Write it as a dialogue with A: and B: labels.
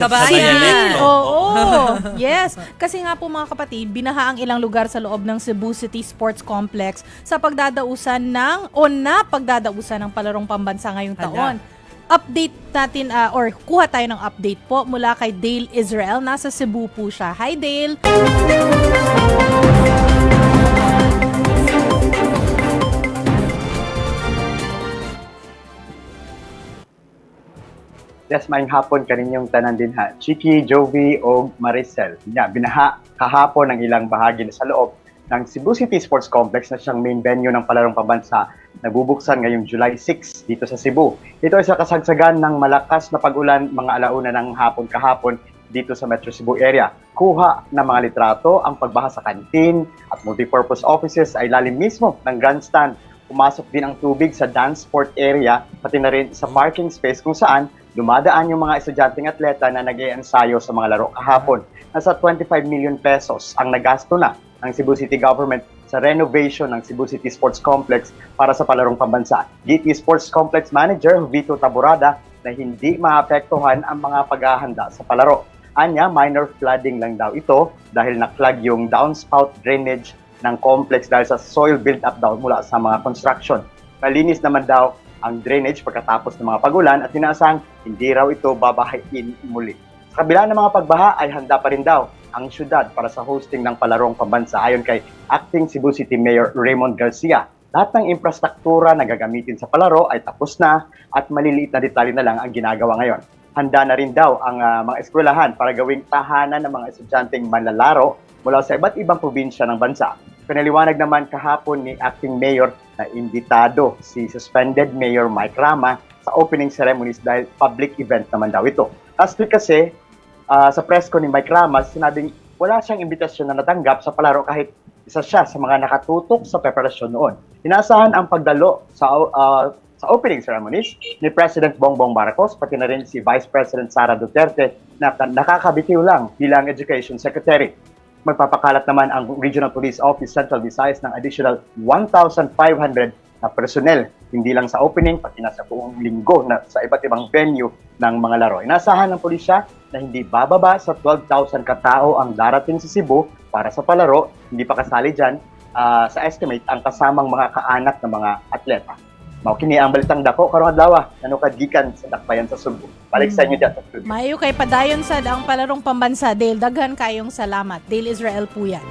A: Kabayan.
B: Oo. yes. Kasi nga po mga kapatid, binaha ang ilang lugar sa loob ng Cebu City Sports Complex sa pagdadausan ng o na pagdadausan ng palarong pambansa ngayong taon. Update natin ah, or kuha tayo ng update po mula kay Dale Israel. Nasa Cebu po siya. Hi Dale.
C: Yes, maayong hapon kaninyong tanan din ha. Chiki, Jovi o Maricel. Nya, binaha kahapon ang ilang bahagi na sa loob ng Cebu City Sports Complex na siyang main venue ng palarong pabansa na bubuksan ngayong July 6 dito sa Cebu. Ito ay sa kasagsagan ng malakas na pag-ulan mga alauna ng hapon kahapon dito sa Metro Cebu area. Kuha ng mga litrato ang pagbaha sa kantin at multipurpose offices ay lalim mismo ng grandstand. Pumasok din ang tubig sa dance sport area pati na rin sa parking space kung saan dumadaan yung mga estudyanteng atleta na nag ensayo sa mga laro kahapon. Nasa 25 million pesos ang nagasto na ng Cebu City Government sa renovation ng Cebu City Sports Complex para sa palarong pambansa. GT Sports Complex Manager Vito Taburada na hindi maapektuhan ang mga paghahanda sa palaro. Anya, minor flooding lang daw ito dahil na-clog yung downspout drainage ng complex dahil sa soil build-up daw mula sa mga construction. Malinis naman daw ang drainage pagkatapos ng mga pagulan at inaasang hindi raw ito babahain muli. Sa kabila ng mga pagbaha ay handa pa rin daw ang syudad para sa hosting ng palarong pambansa ayon kay Acting Cebu City Mayor Raymond Garcia. Lahat ng infrastruktura na gagamitin sa palaro ay tapos na at maliliit na detalye na lang ang ginagawa ngayon. Handa na rin daw ang ah, mga eskwelahan para gawing tahanan ng mga estudyanteng manlalaro mula sa iba't ibang probinsya ng bansa. Pinaliwanag naman kahapon ni Acting Mayor na imbitado si suspended Mayor Mike Rama sa opening ceremonies dahil public event naman daw ito. Last week kasi, ah, sa press ko ni Mike Rama, sinabing wala siyang imbitasyon na natanggap sa palaro kahit isa siya sa mga nakatutok sa preparasyon noon. Inaasahan ang pagdalo sa ah, sa opening ceremonies ni President Bongbong Marcos, pati na rin si Vice President Sara Duterte na nakakabitiw lang bilang Education Secretary. Magpapakalat naman ang Regional Police Office Central Visayas ng additional 1,500 na personnel, hindi lang sa opening, pati na sa buong linggo na sa iba't ibang venue ng mga laro. Inasahan ng pulisya na hindi bababa sa 12,000 katao ang darating sa Cebu para sa palaro, hindi pa kasali dyan ah, sa estimate ang kasamang mga kaanak ng mga atleta. Mao kini ang balitang dako karong adlaw nanukad gikan sa dakbayan sa Cebu. Balik sa inyo diyan sa studio.
B: Mayo kay padayon sa ang palarong pambansa. Dale, daghan kayong salamat. Dale Israel po yan.